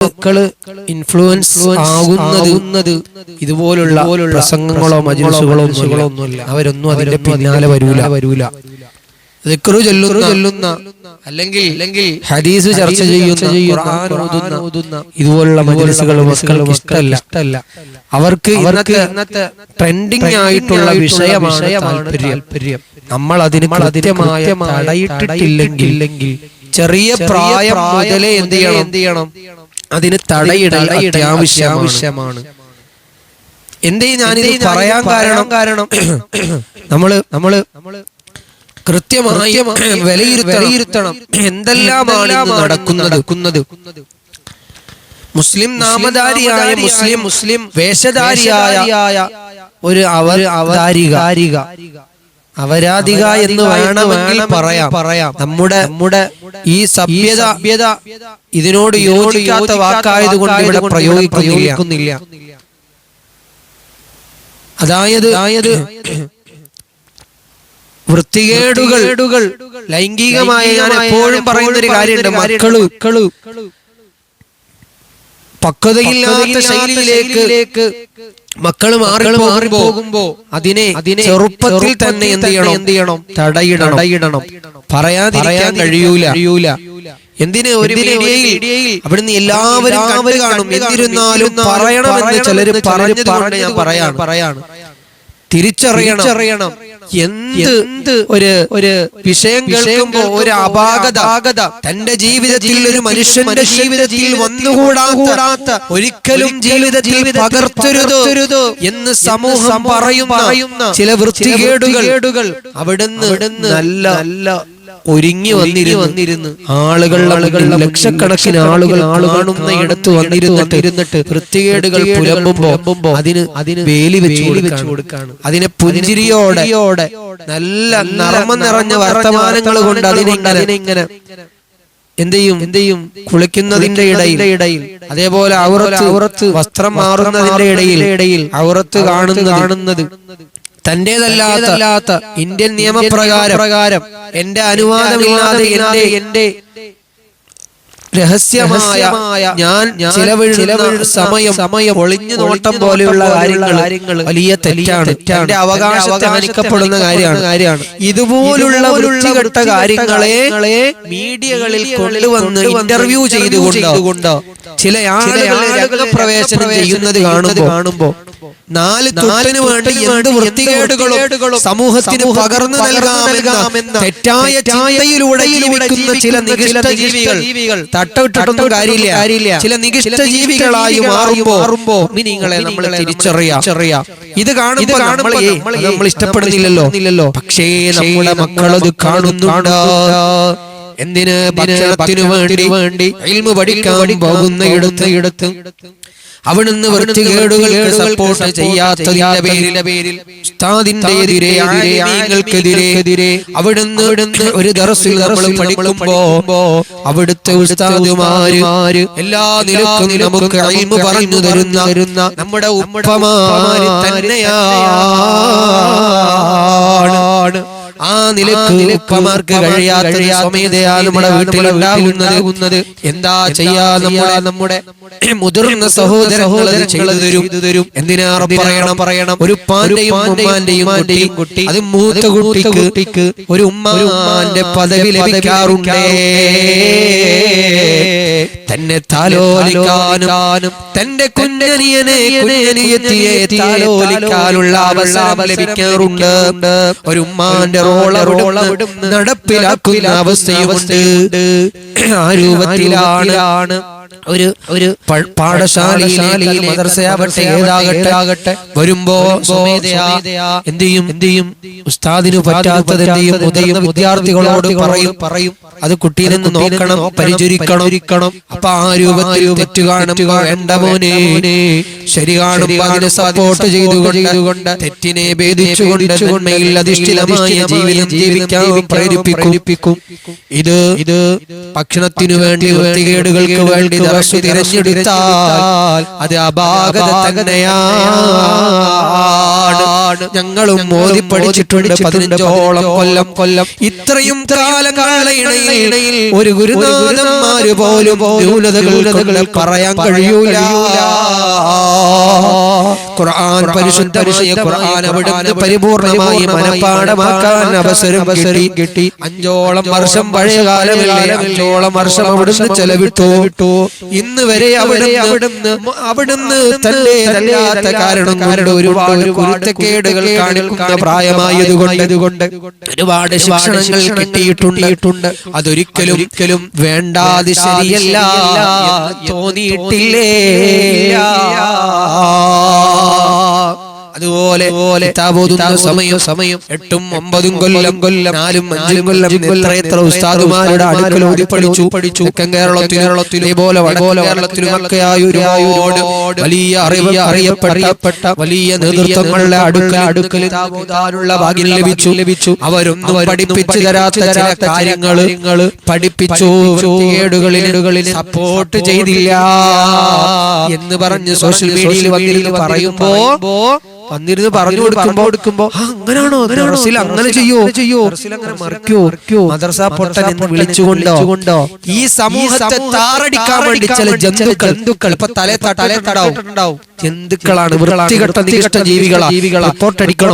മക്കൾ ഇൻഫ്ലുവൻസ് ആകുന്നത് ഇതുപോലുള്ള പ്രസംഗങ്ങളോ മജിലിസുകളോ ഒന്നുമില്ല. അവരൊന്നും അതിന്റെ പിന്നാലെ വരൂല. വരൂല. ചൊല്ലുന്ന അല്ലെങ്കിൽ അല്ലെങ്കിൽ ഹദീസ് ചർച്ച ചെയ്യുന്ന ഇതുപോലുള്ള മജ്ലിസുകൾ മക്കൾക്ക് ഇഷ്ടമല്ല ഇഷ്ടമല്ല അവർക്ക് ഇന്നത്തെ ട്രെൻഡിങ് ആയിട്ടുള്ള വിഷയമാണ് താല്പര്യം. നമ്മൾ അതിന് കൃത്യമായ തടയിട്ടിട്ടില്ലെങ്കിൽ ചെറിയ പ്രായം മുതലേ എന്ത് ചെയ്യണം? എന്ത് ചെയ്യണം? അതിന് തടയിടൽ അത്യാവശ്യമാണ്. എന്തേ ഞാനിത് പറയാൻ കാരണം കാരണം? നമ്മൾ നമ്മൾ നമ്മൾ കൃത്യമായി വിലയിരുത്തണം. എന്തെല്ലാമാണ് നടക്കുന്നത്? മുസ്ലിം നാമധാരിയായ മുസ്ലിം മുസ്ലിം വേഷധാരിയായ ഒരു അവർ അവതാരിക. അവരാധിക എന്ന് വേണമെങ്കിൽ പറയാം. പറയാം. നമ്മുടെ നമ്മുടെ ഈ സഭ്യത സഭ്യത ഇതിനോട് യോജിക്കാത്ത വാക്കായത് കൊണ്ട് ഇവിടെ പ്രയോഗിക്കുന്നില്ല. അതായത് അതായത് വൃത്തികേടുകൾ ലൈംഗികമായ ഞാൻ എപ്പോഴും പറയുന്ന ഒരു കാര്യമുണ്ട്. മക്കൾ മക്കൾ പക്വതയില്ലാത്ത ശൈലിയിലേക്ക് മക്കൾ മാറി മാറി പോകുമ്പോ അതിനെ അതിനെ ചെറുപ്പത്തിൽ തന്നെ എന്ത് ചെയ്യണം? എന്ത് ചെയ്യണം? തടയിടണം. തടയിടണം. പറയാതിരിക്കാൻ കഴിയൂല. കഴിയൂല. എന്തിന് ഒരു മീഡിയയിൽ? അവിടുന്ന് എല്ലാവരും കാണും. എന്നിരുന്നാലും പറയണമെന്ന് ചിലര് പറഞ്ഞു ഞാൻ പറയാണ്. പറയാണ്. തിരിച്ചറിയണം. എന്ത് ഒരു ഒരു വിഷയം കേൾക്കുമ്പോ ഒരു അപാകത. തന്റെ ജീവിതത്തിൽ ഒരു മനുഷ്യന്റെ ജീവിതത്തിൽ വന്നുകൂടാത്ത ഒരിക്കലും ജീവിതത്തിൽ പകർത്തരുത് എന്ന് സമൂഹം പറയുന്ന ചില വൃത്തികേടുകൾ അവിടുന്ന് നല്ല നല്ല ഒരുങ്ങി വന്നിരുന്നു. വന്നിരുന്നു. ആളുകൾ ആളുകൾ ലക്ഷക്കണക്കിന് ആളുകൾ ആൾ കാണുന്ന ഇടത്ത് വന്നിരുന്നിട്ട് ഇരുന്നിട്ട് വൃത്തികേടുകൾ പുലമ്പുമ്പോ അതിന് അതിന് വേലി വെച്ച് വെച്ചു കൊടുക്കാണ്. അതിനെ പുഞ്ചിരിയോടെ നല്ല നിറമ നിറഞ്ഞ വർത്തമാനങ്ങൾ കൊണ്ട് അതിനെ ഇങ്ങനെ എന്ത് ചെയ്യും എന്ത് ചെയ്യും കുളിക്കുന്നതിന്റെ ഇടയിൽ ഇടയിൽ അതേപോലെ ഔറത്ത് ഔറത്ത് വസ്ത്രം മാറുന്നതിന്റെ ഇടയിൽ ഇടയിൽ ഔറത്ത് കാണുന്നത് കാണുന്നത് തന്റേതല്ലാത്ത ഇന്ത്യൻ നിയമപ്രകാരം പ്രകാരം എന്റെ അനുവാദമില്ലാതെ എന്റെ എന്റെ രഹസ്യമായ ഞാൻ ചിലവഴിക്കുന്ന സമയം സമയം ഒളിഞ്ഞു നോട്ടം പോലെയുള്ള കാര്യങ്ങൾ വലിയ തെറ്റാണ്. എന്റെ അവകാശത്തെ ഹനിക്കപ്പെടുന്ന കാര്യമാണ്. കാര്യമാണ്. ഇതുപോലുള്ള വൃത്തികെട്ട കാര്യങ്ങളെ മീഡിയകളിൽ കൊണ്ടുവന്ന് ഇന്റർവ്യൂ ചെയ്തുകൊണ്ടോ? ചില ആളുകൾ രംഗപ്രവേശനം ചെയ്യുന്നത് കാണുമ്പോ നാല് നാലിന് വേണ്ടി എന്ത് വൃത്തികേടുകളും സമൂഹത്തിന് പകർന്നു നൽകാമെന്ന തെറ്റായ ചിന്തയിലൂടെ ചില നികിഷ്ട ജീവികൾ തട്ടവിട്ടിട്ടൊന്നും കാര്യമില്ല. കാര്യമില്ല. ചില നികിഷ്ട ജീവികളായി മാറുമ്പോ നിങ്ങളെ നമ്മൾ തിരിച്ചറിയാം. ഇത് കാണുമ്പോ നമ്മൾ ഇഷ്ടപ്പെടുന്നില്ലല്ലോ. പക്ഷേ നമ്മുടെ മക്കളത് കാണുന്നുണ്ട്. എന്തിന് ഭക്ഷണത്തിനു വേണ്ടി വേണ്ടി പഠിക്കാൻ പോകുന്ന ഇടത്ത്. ഇടത്ത്. അവിടുന്ന് വൃത്തികേടുകൾക്ക് സപ്പോർട്ട് ചെയ്യാത്തതിന്റെ പേരിലെ പേരിൽ ഉസ്താദിന്റെ എതിരെ ആരെതിരെ അവിടുന്ന് ഒരു ദറസിൽ നമ്മൾ പഠിക്കുമ്പോ അവിടുത്തെ ഉസ്താദുമാര് എല്ലാ നിലക്കും നമുക്ക് അയിമ പറഞ്ഞു തരുന്ന നമ്മുടെ ഉപ്പമാര് തന്നെയാണ്. ആ നിലയ്ക്ക് ഉപ്പമാർക്ക് കഴിയാത്ത സ്വമേധയാ നമ്മുടെ വീട്ടിലുണ്ടാകുന്നത് എന്താ ചെയ്യാ നമ്മളെ നമ്മുടെ മുതിർന്ന സഹോദര ചെയ്തു തരും. എന്തിനാ പറയണം? പറയണം? ഒരു ഉപ്പാന്റെയും ഉമ്മാന്റെയും കുട്ടി. അത് മൂത്ത കുട്ടിക്ക് ഒരു ഉമ്മാന്റെ പദവി ലഭിക്കാറുണ്ടേ. തന്നെ താലോലിക്കാനും തന്റെ കുഞ്ഞനിയനെ കുഞ്ഞനിയത്തിയെ താലോലിക്കാനുള്ള അവസരം ലഭിക്കാറുണ്ട്. ഒരു ഉമ്മാന്റെ നടപ്പിലാക്കുന്ന അവസ്ഥയുമുണ്ട് ആ രൂപത്തിലാണ് ഒരു ഒരു പാഠശാലയിൽ മദർസയാവട്ടെ ഏതാകട്ടെ ആകട്ടെ വരുമ്പോ എന്ത് ചെയ്യും എന്ത് ചെയ്യും ഉസ്താദിന് പറ്റാത്തത് എന്ത് ഉദയം വിദ്യാർത്ഥികളോട് പറയും. പറയും അത് കുട്ടിയിൽ നിന്ന് നോക്കണം പരിചരിക്കണം. ഇരിക്കണം അപ്പൊ ആ രൂപത്തിൽ തെറ്റ് കാണുമ്പോൾ വേണ്ട മോനെ ശരി അതിനെ സപ്പോർട്ട് ചെയ്തുകൊണ്ട് തെറ്റിനെ ഭേദിച്ചുകൊണ്ട് നന്മയിൽ അധിഷ്ഠിതമായ ജീവിതം ജീവിക്കാൻ പ്രേരിപ്പിക്കും. ഇത് ഇത് ഭക്ഷണത്തിനു വേണ്ടി വൃത്തികേടുകൾക്ക് വേണ്ടി ദർശു തിരഞ്ഞെടുത്താൽ അത് അപാകത തന്നെയാണ്. ഞങ്ങളും മോദി പഠിച്ചിട്ടുണ്ട് പതിനഞ്ചോളം കൊല്ലം കൊല്ലം ഇത്രയും ഇടയിൽ ഒരു ഗുരുനാഥന്മാര് പോലും ന്യൂനതകൾ പറയാൻ കഴിയൂല ഖുർആൻ പരിശുദ്ധമായ ഖുർആൻ അവിടുന്ന് പരിപൂർണമായി മനഃപ്പാടമാക്കാൻ അവസരം കിട്ടി അഞ്ചോളം വർഷം പഴയ കാലമല്ലേ അഞ്ചോളം വർഷം അവിടുന്ന് ചെലവിട്ടു വിട്ടു ഇന്ന് വരെ അവിടെ അവിടുന്ന് അവിടുന്ന് തന്റെ തല്ലാത്ത കാരണം കൊണ്ട് ഒരുപാട് കുരുത്തക്കേടുകൾ കാണിക്കുന്ന പ്രായമായതുകൊണ്ട് ഒരുപാട് ശിക്ഷണങ്ങൾ കിട്ടിയിട്ടുണ്ട്. അതൊരിക്കലും ഒരിക്കലും വേണ്ടാത് ശരിയല്ല തോന്നിയിട്ടില്ലേ. അതുപോലെ പോലെ താപോതുന്ന സമയം സമയം എട്ടും ഒമ്പതും കൊല്ലം കൊല്ലം നാലും അഞ്ചും കൊല്ലം എത്ര എത്ര ഉസ്താദുമാരുടെ അടുക്കൽ ഓതി പഠിച്ചു. പഠിച്ചു. കേരളത്തിൽ കേരളത്തിൽ പോലെ വടപോലെ കേരളത്തിലുമൊക്കെയായി ഒരുപാട് വലിയ അറിവ് അറിയപ്പെട്ട വലിയ നേതൃത്വങ്ങളുടെ അടുക്കൽ അടുക്കൽ താപോതാനുള്ള ഭാഗ്യം ലഭിച്ചു. ലഭിച്ചു. അവരൊന്നും പഠിപ്പിച്ചു തരാത്ത ചില കാര്യങ്ങൾ പഠിപ്പിച്ചു വൃത്തികേടുകളിൽ സപ്പോർട്ട് ചെയ്തില്ല എന്ന് പറഞ്ഞ് സോഷ്യൽ മീഡിയയിൽ വന്നിരുന്ന് പറയുമ്പോ വന്നിരുന്ന് പറഞ്ഞു കൊടുക്കുമ്പോ കൊടുക്കുമ്പോ അങ്ങനെയാണോ അങ്ങനെ ചെയ്യോ? ചെയ്യോ? അങ്ങനെ മറിക്കോ മദർസ പൊട്ടൻ എന്ന് വിളിച്ചുകൊണ്ടോ? ഈ സമൂഹത്തെ താറടിക്കാൻ വേണ്ടി ചില ജന്തുക്കൾ. ജന്തുക്കൾ. ഇപ്പൊ തലേ തലേ തടാവും ജന്തുക്കളാണ് വൃത്തികെട്ട നികഷ്ട ജീവികളാ. ജീവികളാ.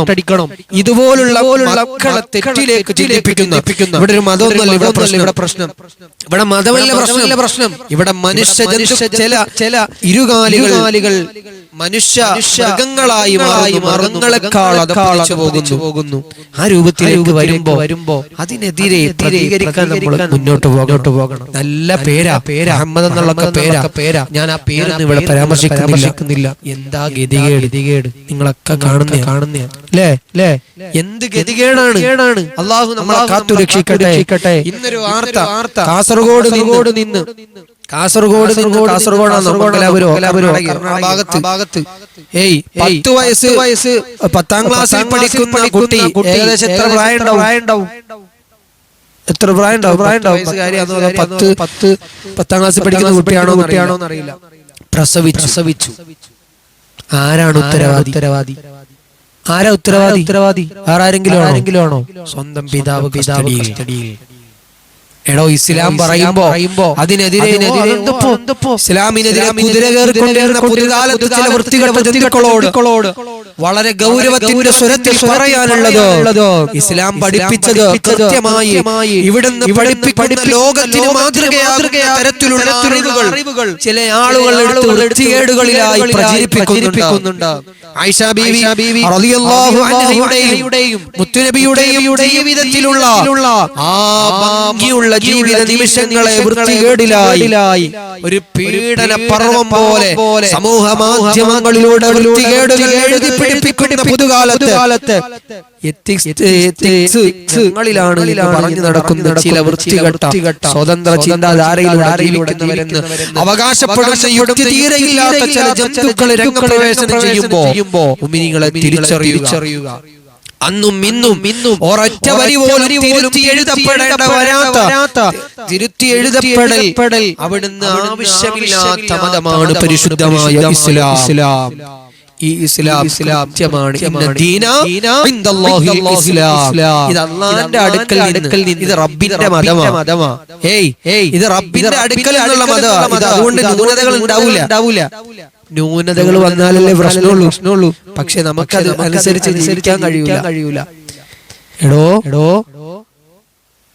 അടിക്കണം ഇതുപോലുള്ള മക്കളെ തെറ്റിലേക്ക് ചിന്തിപ്പിക്കുന്ന ഇവിടെ ഒരു മതമൊന്നുമല്ല ഇവിടെ പ്രശ്നം. ഇവിടെ പ്രശ്നം. ഇവിടെ മതമല്ല പ്രശ്നമല്ല പ്രശ്നം. ഇവിടെ മനുഷ്യ ചില ചില ഇരുകാലികൾ മനുഷ്യ മൃഗങ്ങളായി മാറി മൃഗങ്ങളെക്കാൾ അതപ്പതിച്ചു പോകുന്നു. പോകുന്നു. ആ രൂപത്തിലേക്ക് വരുമ്പോ വരുമ്പോ അതിനെതിരെ പ്രതികരിക്കാൻ നമ്മൾ മുന്നോട്ട് പോകോട്ട് പോകണം. നല്ല പേരാ. പേരാ. അഹമ്മദ് എന്നുള്ള പേരാ. പേരാ. ഞാൻ ആ പേര് ഇവിടെ പരാമർശിക്കുന്നില്ല. എന്താ ഗതികേട്? ഗതികേട്? നിങ്ങളൊക്കെ കാണുന്ന കാണുന്ന അല്ലേ അല്ലേ എന്ത് ഗതികേടാണ്? കേടാണ് അള്ളാഹു നമ്മളെ കാത്തു രക്ഷിക്കട്ടെ ഇന്നൊരു വാർത്ത. വാർത്ത. കാസർഗോഡ് നിന്ന്. കാസർഗോഡ് കർണാടക ഭാഗത്ത് ഏയ് പത്ത് വയസ്സ് വയസ്സ് പത്താം ക്ലാസ്സിൽ പഠിക്കുന്ന കുട്ടി. ഏകദേശം എത്ര പ്രായം ഉണ്ടാവും എത്ര പ്രായം ഉണ്ടാവും പ്രായം ഉണ്ടാവും പത്ത് പത്ത് പത്താം ക്ലാസ്സിൽ പഠിക്കുന്ന കുട്ടിയാണോ കുട്ടിയാണോ എന്നറിയില്ല. പ്രസവിച്ചു. പ്രസവിച്ചു. ആരാണ് ഉത്തരവാദി? ഉത്തരവാദി? ആരാ ഉത്തരവാദി? ഉത്തരവാദി? ആരാരെങ്കിലും ആരെങ്കിലും ആണോ സ്വന്തം പിതാവ് പിതാവ് കസ്റ്റഡിയിൽ. എടോ ഇസ്ലാം പറയുമ്പോ അതിനെതിരെ ഇസ്ലാമിനെതിരെ കുതിര കയറിക്കൊണ്ടിരുന്ന പുതുകാലത്ത് ചില വൃത്തികെട്ട ജന്തുക്കളോട് വളരെ ഗൗരവത്തിന്റെ സ്വരത്തിൽ പറയാനുള്ളത് ഇസ്ലാം പഠിപ്പിച്ചത് കൃത്യമായി ഇവിടുന്ന് പഠിപ്പിക്കുന്ന ലോകത്തിന് മാതൃകയാകുന്ന തരത്തിലുള്ള അറിവുകൾ ചില ആളുകൾ എടുത്ത് വൃത്തികേടുകളിലായി പ്രചരിപ്പിക്കുന്നുണ്ട്. ആയിഷ ബീവി റളിയല്ലാഹു അൻഹയുടെയും മുത്തുനബിയുടെയും ജീവിതത്തിലുള്ള ആ ഭംഗിയുള്ള ജീവിത നിമിഷങ്ങളെ വൃത്തികേടിലായി. ഒരു പീഡന പർവം പോലെ സമൂഹ മാധ്യമങ്ങളിലൂടെ വൃത്തികേടുകൾ എഴുതി പിടിപ്പിക്കുന്ന പുതുകാലത്ത് ാണ് പറഞ്ഞു നടക്കുന്ന ചില വൃത്തികെട്ട സ്വതന്ത്ര ചിന്താധാരയിലൂടെ അവകാശപ്പെടുന്ന തീരെയില്ലാത്ത ചില ജന്തുക്കളെ രംഗപ്രവേശനം ചെയ്യുമ്പോ ഉമിനികളെ തിരിച്ചറിയുക. അന്നും ഇന്നും ഇന്നും ഒരൊറ്റ വരി പോലും തിരുത്തി എഴുതപ്പെടേണ്ട വരാത്ത തിരുത്തി എഴുതപ്പെടൽ അവിടുന്ന് ആവശ്യമില്ലാത്ത മതമാണ് പരിശുദ്ധമായ ഇസ്ലാം. ഈ ഇസ്ലാം ഇത് അള്ളാന്റെ അടുക്കൽ അടുക്കൽ നിന്ന്. ഇത് റബ്ബിന്റെ മതമാ. ഏയ് ഏയ് ഇത് റബ്ബിന്റെ അടുക്കൽ അതുകൊണ്ട് ന്യൂനതകൾ ഉണ്ടാവില്ല ഉണ്ടാവില്ല ന്യൂനതകൾ വന്നാലല്ലേ പ്രശ്നമുള്ളൂ. പ്രശ്നമുള്ളൂ. പക്ഷെ നമുക്ക് അത് അനുസരിച്ച് ജീവിക്കാൻ കഴിയൂല. കഴിയൂല. എടോ എടോ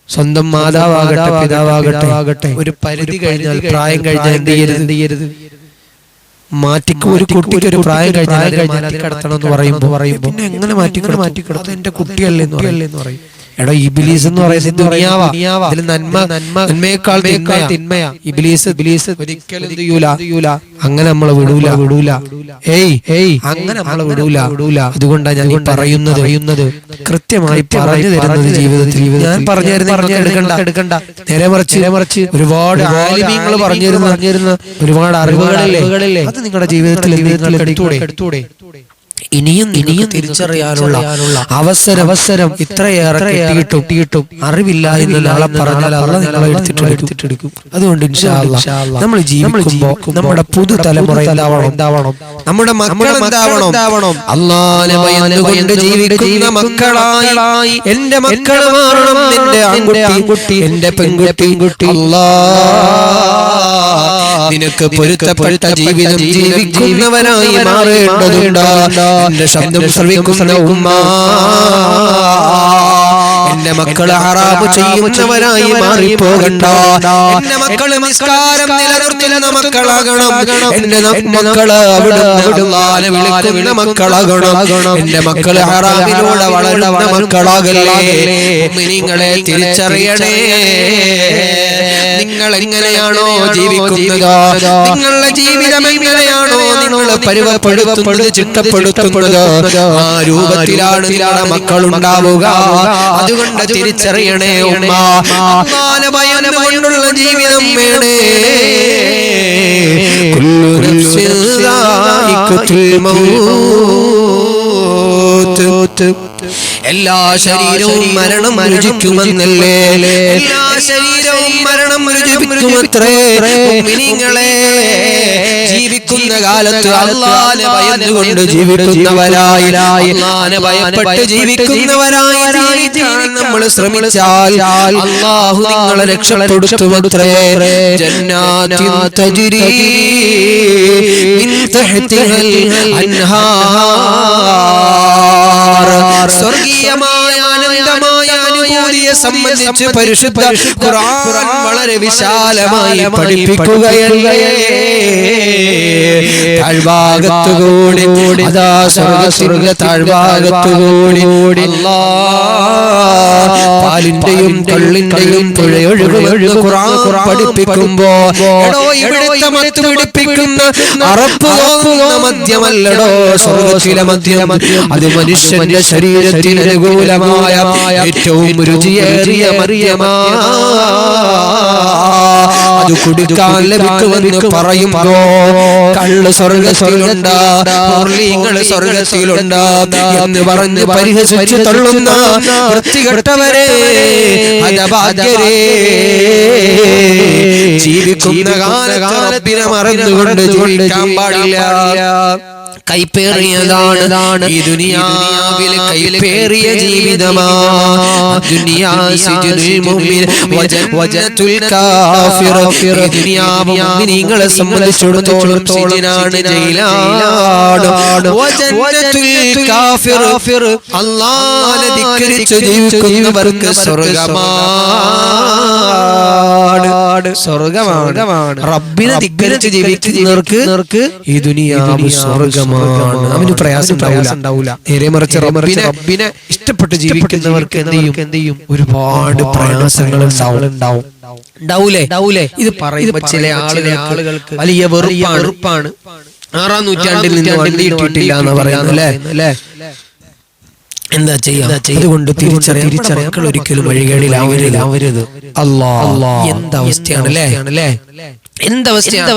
സ്വന്തം മാതാവാകട്ടെ പിതാവാകട്ടെ. ആകട്ടെ ഒരു പരിധി കഴിഞ്ഞാൽ പ്രായം കഴിഞ്ഞാൽ എന്ത് ചെയ്യരുത്? എന്ത് ചെയ്യരുത്? മാറ്റിക്ക് ഒരു കുട്ടിക്ക് ഒരു പ്രായം കഴിഞ്ഞാൽ മാറ്റി കടത്തണം എന്ന് പറയുമ്പോ പറയുമ്പോ പിന്നെ എങ്ങനെ മാറ്റി മാറ്റി കിടത്തും എന്റെ കുട്ടിയല്ലേ എന്ന് പറയും. എടോ ഇബിലീസ് എന്ന് പറയുന്നത് ദുനിയാവാ. നന്മ നന്മ നന്മയേക്കാൾ തിന്മയാ. ഇബിലീസ് ഇബിലീസ് ഒരിക്കലും അങ്ങനെ നമ്മളെ വിടൂല. വിടൂല. ഏയ് ഏയ് അങ്ങനെ നമ്മളെ വിടൂല. വിടൂല. അതുകൊണ്ടാണ് ഞാൻ പറയുന്നത്. പറയുന്നത്. കൃത്യമായി പറഞ്ഞു തരുന്നത് ജീവിതത്തിൽ. ഞാൻ പറഞ്ഞു തരുന്ന എടുക്കണ്ട. എടുക്കണ്ട. നേരെ മറിച്ച് നേരെ മറിച്ച് ഒരുപാട് ആലിമീങ്ങൾ പറഞ്ഞു തരുന്ന ഒരുപാട് അറിവുകളില്ലേ? അത് നിങ്ങളുടെ ജീവിതത്തിൽ എന്തെങ്കിലും എടുത്തൂടെ? എടുത്തൂടെ? ഇനിയും ഇനിയും തിരിച്ചറിയാനുള്ള അവസരം അവസരം ഇത്രയേറെ കിട്ടിയിട്ടും അറിവില്ല എന്ന് നാളെ പറഞ്ഞാൽ അള്ള നിങ്ങളെ എടുത്തിട്ടെടുക്കും അതുകൊണ്ട് നമ്മൾ ജീവിക്കുമ്പോൾ നമ്മുടെ പുതുതലമുറ എന്താവണം? എന്താവണം? നമ്മുടെ മക്കൾ എന്താവണം? അള്ളാനെ ഭയന്നുകൊണ്ട് ജീവിക്കുന്ന മക്കളായി. എന്റെ മക്കൾ മാറണം എന്റെ ആൺകുട്ടി. എന്റെ പെൺകുട്ടി. അല്ലാ നിനക്ക് പൊരുത്തപ്പെട്ട ജീവിതം ജീവിക്കുന്നവനായി മാറേണ്ടതുണ്ട്. എന്റെ ശബ്ദം ശ്രവിക്കുന്ന ഉമ്മ. എന്റെ മക്കൾ ഹറാബ് ചെയ്യുന്നവരായി മാറിപ്പോകണ്ട. എന്റെ മക്കൾ നിസ്കാരം നിലനിർത്തുന്ന മക്കളാകണം. എന്റെ മക്കൾ അവിടെ വിളിക്കുന്ന മക്കളാകണം. എന്റെ മക്കൾ ഹറാബിലൂടെ വളരുന്ന മക്കളാകല്ലേ? നിങ്ങളെ തിരിച്ചറിയണേ. നിങ്ങൾ എങ്ങനെയാണോ ജീവിക്കുന്നത്? നിങ്ങളുടെ ജീവിതം എങ്ങനെയാണോ നിങ്ങൾ പരുവപ്പെടുത്തുന്നത് ചിട്ടപ്പെടുത്തുന്നത്? ആ രൂപത്തിലാണ് മക്കളുണ്ടാവുക. മക്കൾ തിരിച്ചറിയണേ ഉമ്മ. ഭയന്നുകൊണ്ടുള്ള ജീവിതം വേണേ. എല്ലാ ശരീരവും മരണം രുചിക്കുമെന്നല്ലേ? എല്ലാ ശരീരവും മരണം രുചിക്കുമത്രേ നിങ്ങളെ ജീവിക്കുന്ന കാലത്ത് അള്ളാനെ ഭയന്നുകൊണ്ട് ജീവിക്കുന്നവരായി ഭയപ്പെട്ട് ജീവിക്കുന്നവരായി നമ്മൾ ശ്രമിച്ചാൽ അള്ളാഹു നിങ്ങളെ രക്ഷപ്പെടുത്തുമത്രേ തജ്രി മിൻ തഹ്തിഹൽ അൻഹാർ. സ്വർഗീയമായ ആനന്ദമായ അനുഭൂതിയെ സംബന്ധിച്ച് പരിശുദ്ധ ഖുർആൻ വളരെ വിശാലമായി പഠിപ്പിക്കുകയല്ലേ? താഴ്ഭാഗത്തുകൂടി അതാ സ്വർഗത്തിന്റെ താഴ്ഭാഗത്തുകൂടി. അല്ലാ പാലിന്റെയും കള്ളിന്റെയും ഖുർആൻ പഠിപ്പിക്കുമ്പോ എടോ ഇവിടുത്തെ മത്ത് പിടിപ്പിക്കുന്ന അറപ്പ് തോന്നുന്ന മദ്യമല്ലടോ സ്വർഗത്തിലെ മദ്യം. അത് മനുഷ്യന്റെ ശരീരത്തിന് അനുകൂലമായ ഏറ്റവും രുചിയേറിയ മറിയമാ അത് കുടിക്കാൻ ലഭിക്കുമെന്ന് പറയുമ്പോ കള്ള് സ്വർഗത്തിലുണ്ട് മുർലിങ്ങൾ സ്വർഗത്തിലുണ്ട് എന്ന് പറഞ്ഞ് പരിഹസിച്ച് തള്ളുന്ന വൃത്തികെട്ടവരെ ഹതഭാഗ്യരേ ജീവിക്കുന്ന കാലകാലത്തിനെ മറന്നുകൊണ്ട് ജീവിക്കാൻ പാടില്ല. കൈപ്പേറിയതാണ് ഈ ദുനിയാവിൽ കൈപ്പേറിയ ജീവിതമാ. നിങ്ങളെ മുഅ്മിൻ വജന്നത്തുൽ കാഫിർ ജീവിക്കുന്നവർക്ക് സ്വർഗമാണ്. റബ്ബിനെ ധിക്കരിച്ച് ജീവിക്കുന്നവർക്ക് ഈ ദുനിയാവ് സ്വർഗമാണ്. അവന് പ്രയാസം ഉണ്ടാവില്ല നേരെ മറിച്ച് റബ്ബിനെ റബ്ബിനെ ഇഷ്ടപ്പെട്ട് ജീവിക്കുന്നവർക്ക് എന്ത് ചെയ്യും? എന്ത് ചെയ്യും? ഒരുപാട് പ്രയാസങ്ങൾ ഉണ്ടാവും. ഉണ്ടാവൂലേ? ഉണ്ടാവൂലേ? ഇത് പറയുമ്പോ ചില ആളുകൾക്ക് വലിയ വെറുപ്പാണ്. ആറാം നൂറ്റാണ്ടിൽ നിന്ന് വണ്ടി എന്ന് പറയുന്നു അല്ലേ? എന്താ ചെയ്യാ? അതുകൊണ്ട് തിരിച്ചറിയാം. തിരിച്ചറിയാം. ഒരിക്കലും വഴികളിലാവരുത് ആവരുത് എന്താ അവസ്ഥയാണ് അല്ലേ എന്തവസ്ഥയാണ്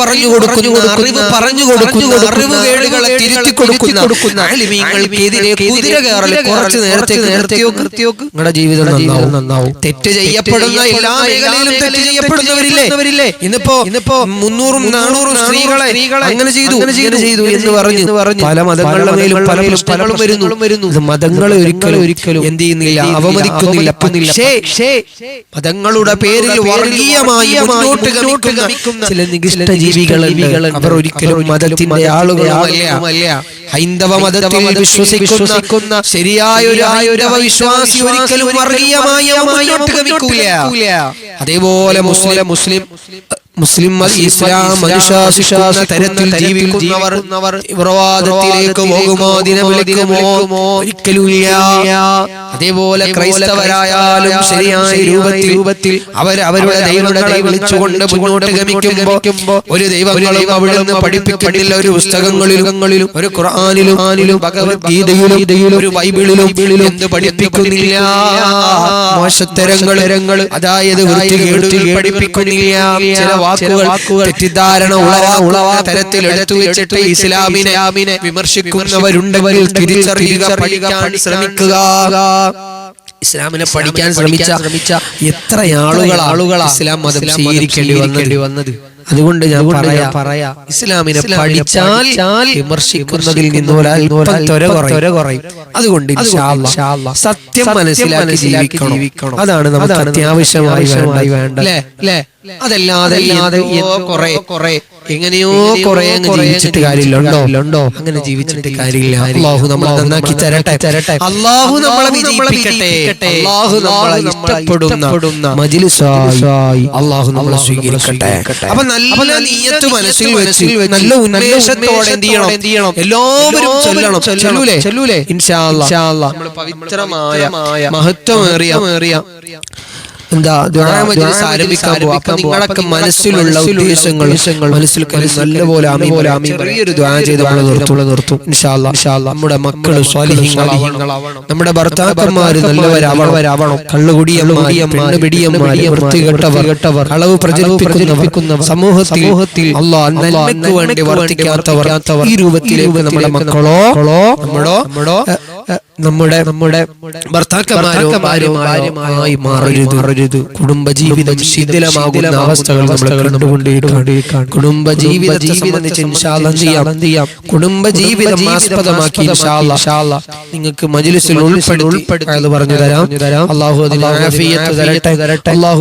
പറഞ്ഞു കൊടുക്കുന്നു അറിവ് പറഞ്ഞു കൊടുക്കുന്നു അറിവുകേടുകളെ തിരുത്തി കൊടുക്കുന്ന അലിമീങ്ങൾക്കെതിരെ കുതിര കയറൽ കുറച്ച് നേരത്തെ നേരത്തെയോ കൃത്യോക്ക് നിങ്ങളുടെ ജീവിതം നന്നാവും. തെറ്റ് ചെയ്യപ്പെടുന്ന എല്ലാ മേഖലയിലും തെറ്റ് ചെയ്യപ്പെടുന്നവരില്ലേ? ഇന്നിപ്പോ ഇന്നിപ്പോ മുന്നൂറും നാനൂറും സ്ത്രീകളെ അങ്ങനെ ചെയ്തു അങ്ങനെ ചെയ്തു എന്ന് പറഞ്ഞു. പറഞ്ഞു. പല മതങ്ങളുടെ മേലും പല പ്രശ്നങ്ങളും വരുന്നു. വരുന്നു. മതങ്ങളെ ഒരിക്കലും ഒരിക്കലും എന്ത് ചെയ്യുന്നില്ല അവമതിക്കുന്നില്ല. മതങ്ങളുടെ പേരിൽ വർഗീയമായി മുന്നോട്ട് ഗമിക്കുന്ന ചില നികിഷ്ട ജീവികൾ അവർ ഒരിക്കലും മതത്തിന്റെ ആളുകളല്ല ഹൈന്ദവ മതത്തിൽ വിശ്വസിക്കുന്ന ശരിയായ ഒരു ഹൈന്ദവ വിശ്വാസി ഒരിക്കലും വർഗീയമായി മുന്നോട്ട് ഗമിക്കൂല അതേപോലെ മുസ്ലിം മുസ്ലിം മുസ്ലിം ഇസ്ലാം അനുശാസിക്കുന്ന തരത്തിൽ ജീവിക്കുന്നവർ തീവ്രവാദത്തിലേക്ക് പോകുമോ? അതിനെ വിളിക്കുമോ? ഒരിക്കലുമില്ല. അതേപോലെ ക്രൈസ്തവരായാലും ശരിയായ രൂപത്തിൽ രൂപത്തിൽ അവർ അവരുടെ ദൈവങ്ങളെ വിളിച്ചുകൊണ്ട് മുന്നോട്ട് ഗമിക്കുമ്പോ ഒരു ദൈവങ്ങളും അവിടെ നിന്ന് പഠിപ്പിക്കുന്നില്ല ഒരു പുസ്തകങ്ങളിലും ഒരു ഖുർആാനിലും ആനിലും ഭഗവത്ഗീതയിലും ഒരു ബൈബിളിലും എന്ത് പഠിപ്പിക്കുന്നില്ല മോശത്തരങ്ങൾ അതായത് വൃത്തികേടുകൾ പഠിപ്പിക്കുന്നില്ല. ചില വാക്കുകൾ തെറ്റിദ്ധാരണ ഉളവാ തരത്തിൽ എടുത്തു വെച്ചിട്ട് ഇസ്ലാമിനെ വിമർശിക്കുന്നവരുണ്ടെങ്കിൽ തിരിച്ചറിയുക പഠിക്കാൻ ശ്രമിക്കുക. ഇസ്ലാമിനെ പഠിക്കാൻ ശ്രമിച്ച ശ്രമിച്ച എത്ര ആളുകൾ ആളുകൾ ഇസ്ലാം മതം സ്വീകരിക്കേണ്ടി വന്നത്? അതുകൊണ്ട് ഞാൻ പറയാ പറയാ. ഇസ്ലാമിനെ പഠിച്ചാൽ വിമർശിക്കുന്നതിൽ നിന്ന് കുറയും. അതുകൊണ്ട് സത്യം മനസ്സിലാക്കി ജീവിക്കണം. അതാണ് നമുക്ക് അത്യാവശ്യമായി വേണ്ട അതല്ലാതെ കുറെ കുറെ എങ്ങനെയോ കുറെ ജീവിച്ചിട്ട് കാര്യമില്ലുണ്ടോ അങ്ങനെ ജീവിച്ചിട്ട് കാര്യമില്ല. അള്ളാഹു നമ്മളെ നന്നാക്കി തരട്ടെ. തരട്ടെ. അള്ളാഹു നമ്മളെ വിജയിപ്പിക്കട്ടെ. അള്ളാഹു നമ്മളെ ഇഷ്ടപ്പെടുന്ന മജിലിസായി. അള്ളാഹു നമ്മളെ സ്വീകരിക്കട്ടെ. അപ്പൊ നല്ല നീയത്ത് മനസ്സിൽ വെച്ച് നല്ല ഉന്മേഷത്തോടെ എന്ത് ചെയ്യണം എന്ത് ചെയ്യണം? എല്ലാവരും ചൊല്ലണം. ചൊല്ലൂലേ? ചൊല്ലൂലേ? ഇൻഷാ പവിത്രമായ മഹത്വമേറിയ എന്താ ആരംഭിക്കാൻ പോവാ. അപ്പൊ നിങ്ങളൊക്കെ മനസ്സിലുള്ള ഉദ്ദേശങ്ങൾ മനസ്സിൽ നല്ലപോലെ ചെറിയൊരു ദുആ ചെയ്ത് നമ്മൾ നിർത്തുള്ള നിർത്തും. നമ്മുടെ മക്കൾ നമ്മുടെ ഭർത്താക്കന്മാര് നല്ലവരാവണം. വൃത്തികെട്ടവർ കളവ് പ്രചരിപ്പിക്കുന്നവർ സമൂഹത്തിൽ നന്മയ്ക്ക് വേണ്ടി വർത്തിക്കാത്തവർ ഈ രൂപത്തിലേക്ക് നമ്മുടെ മക്കളോ നമ്മളോ നമ്മുടെ നമ്മുടെ ഭർത്താക്കന്മാരോ ഭാര്യമാരുമായി മാറരുത്. മാറരുത്. കുടുംബജീവിതം ശിഥിലമാകുന്ന അവസ്ഥകൾ നമ്മൾ കണ്ടുകൊണ്ടിരിക്കുകയാണ് കുടുംബജീവിത ജീവിതം കുടുംബജീവിതം ആസ്പദമാക്കി നിങ്ങൾക്ക് മജ്ലിസിൽ ഉൾപ്പെടുത്തി ഉൾപ്പെടുത്തി പറഞ്ഞു തരാം. അള്ളാഹു തരട്ടെ. അള്ളാഹു